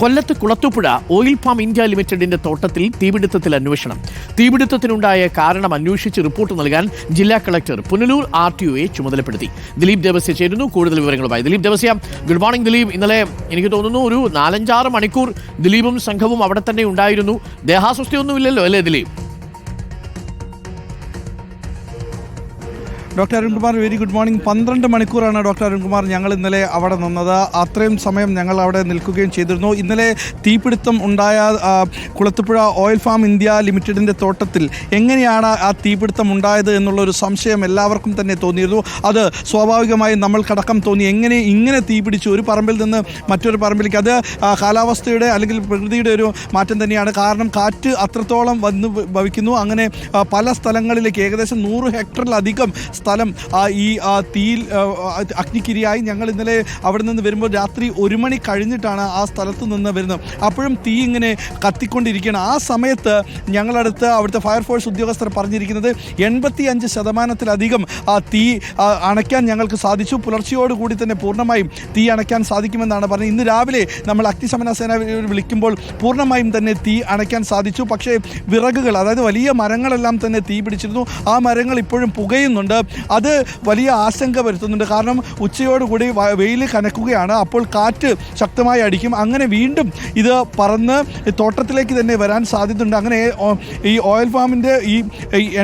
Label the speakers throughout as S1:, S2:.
S1: കൊല്ലത്ത് Kulathupuzha oil palm India ലിമിറ്റഡിന്റെ തോട്ടത്തിൽ തീപിടുത്തത്തിൽ അന്വേഷണം. തീപിടുത്തത്തിനുണ്ടായ കാരണം അന്വേഷിച്ച് റിപ്പോർട്ട് നൽകാൻ ജില്ലാ കളക്ടർ പുനലൂർ ആർ ടി ഒയെ ചുമതലപ്പെടുത്തി. ദിലീപ് ദേവസ്യ ചേരുന്നു. കൂടുതൽ വിവരങ്ങളുമായി Dileep Devasya. Good morning Dileep. ഇന്നലെ എനിക്ക് തോന്നുന്നു ഒരു നാലഞ്ചാറ് മണിക്കൂർ ദിലീപും സംഘവും അവിടെ തന്നെ ഉണ്ടായിരുന്നു. ദേഹാസ്വസ്ഥയൊന്നുമില്ലല്ലോ അല്ലേ Dileep?
S2: Doctor Arunkumar very good morning പന്ത്രണ്ട് മണിക്കൂറാണ് ഡോക്ടർ അരുൺകുമാർ ഞങ്ങൾ ഇന്നലെ അവിടെ നിന്നത്. അത്രയും സമയം ഞങ്ങൾ അവിടെ നിൽക്കുകയും ചെയ്തിരുന്നു. ഇന്നലെ തീപിടുത്തം ഉണ്ടായ കുളത്തുപുഴ ഓയിൽ ഫാം ഇന്ത്യ ലിമിറ്റഡിന്റെ തോട്ടത്തിൽ എങ്ങനെയാണ് ആ തീപിടുത്തം ഉണ്ടായത് എന്നുള്ളൊരു സംശയം എല്ലാവർക്കും തന്നെ തോന്നിയിരുന്നു. അത് സ്വാഭാവികമായും നമ്മൾക്കടക്കം തോന്നി. എങ്ങനെ ഇങ്ങനെ തീപിടിച്ചു? ഒരു പറമ്പിൽ നിന്ന് മറ്റൊരു പറമ്പിലേക്ക്. അത് കാലാവസ്ഥയുടെ അല്ലെങ്കിൽ പ്രകൃതിയുടെ ഒരു മാറ്റം തന്നെയാണ്. കാരണം കാറ്റ് അത്രത്തോളം വന്ന് ഭവിക്കുന്നു. അങ്ങനെ പല സ്ഥലങ്ങളിലേക്ക് ഏകദേശം നൂറ് ഹെക്ടറിലധികം സ്ഥലം ആ, ഈ തീയിൽ അഗ്നിക്കിരിയായി ഞങ്ങൾ ഇന്നലെ അവിടെ നിന്ന് വരുമ്പോൾ രാത്രി ഒരു മണി കഴിഞ്ഞിട്ടാണ് ആ സ്ഥലത്ത് നിന്ന് വരുന്നത്. അപ്പോഴും തീ ഇങ്ങനെ കത്തിക്കൊണ്ടിരിക്കുകയാണ്. ആ സമയത്ത് ഞങ്ങളടുത്ത് അവിടുത്തെ ഫയർഫോഴ്സ് ഉദ്യോഗസ്ഥർ പറഞ്ഞിരിക്കുന്നത് എൺപത്തി അഞ്ച് ശതമാനത്തിലധികം തീ അണയ്ക്കാൻ ഞങ്ങൾക്ക് സാധിച്ചു. പുലർച്ചയോടുകൂടി തന്നെ പൂർണമായും തീ അണയ്ക്കാൻ സാധിക്കുമെന്നാണ് പറഞ്ഞത്. ഇന്ന് രാവിലെ നമ്മൾ അഗ്നിശമന സേന വിളിക്കുമ്പോൾ പൂർണമായും തന്നെ തീ അണയ്ക്കാൻ സാധിച്ചു. പക്ഷേ വിറകുകൾ അതായത് വലിയ മരങ്ങളെല്ലാം തന്നെ തീ പിടിച്ചിരുന്നു. ആ മരങ്ങൾ ഇപ്പോഴും പുകയുന്നുണ്ട്. അത് വലിയ ആശങ്ക വരുത്തുന്നുണ്ട്. കാരണം ഉച്ചയോടുകൂടി വെയിൽ കനക്കുകയാണ്. അപ്പോൾ കാറ്റ് ശക്തമായി അടിക്കും. അങ്ങനെ വീണ്ടും ഇത് പറന്ന് തോട്ടത്തിലേക്ക് തന്നെ വരാൻ സാധ്യതയുണ്ട്. അങ്ങനെ ഈ ഓയിൽ ഫാമിന്റെ ഈ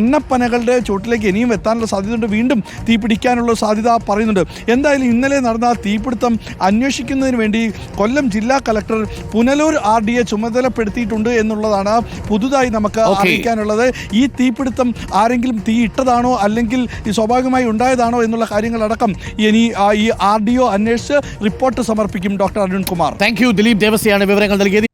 S2: എണ്ണപ്പനകളുടെ ചുവട്ടിലേക്ക് ഇനിയും എത്താനുള്ള സാധ്യതയുണ്ട്. വീണ്ടും തീ പിടിക്കാനുള്ള സാധ്യത പറയുന്നുണ്ട്. എന്തായാലും ഇന്നലെ നടന്ന തീപിടുത്തം അന്വേഷിക്കുന്നതിന് വേണ്ടി കൊല്ലം ജില്ലാ collector Punalur R D A ചുമതലപ്പെടുത്തിയിട്ടുണ്ട് എന്നുള്ളതാണ് പുതുതായി നമുക്ക്. അറിയിക്കാനുള്ളത്. ഈ തീപിടുത്തം ആരെങ്കിലും തീ ഇട്ടതാണോ അല്ലെങ്കിൽ സ്വാഭാവികമായി ഉണ്ടായതാണോ എന്നുള്ള കാര്യങ്ങളടക്കം ഇനി ഈ ആർ ഡി ഒ അന്വേഷിച്ച് റിപ്പോർട്ട് സമർപ്പിക്കും doctor Arunkumar.
S1: Thank you Dileep ദേവസ്യാണ് വിവരങ്ങൾ നൽകിയത്.